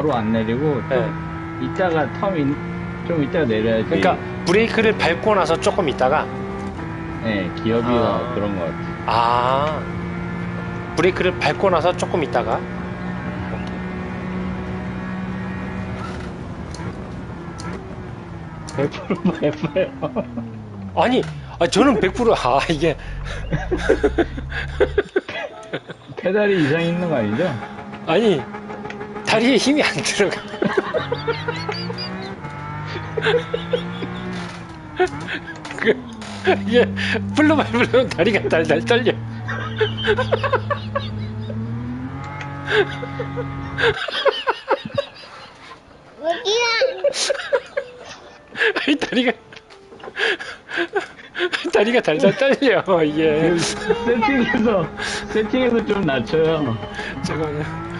바로 안 내리고 예. 이따가 텀 인- 좀 이따 내려야지. 그러니까 브레이크를 밟고 나서 조금 있다가 네, 기어비가 아. 그런 것 같아. 아 브레이크를 밟고 나서 조금 있다가 100% 예뻐요. 아니 아, 저는 100%아 이게 페달이 이상 있는 거 아니죠? 아니 다리에 힘이 안 들어가. 그 이게 풀로 밟으면 다리가 달달 떨려. 아니 다리가 다리가 달달 떨려 이게. 세팅해서 세팅해서 좀 낮춰요. 잠깐만요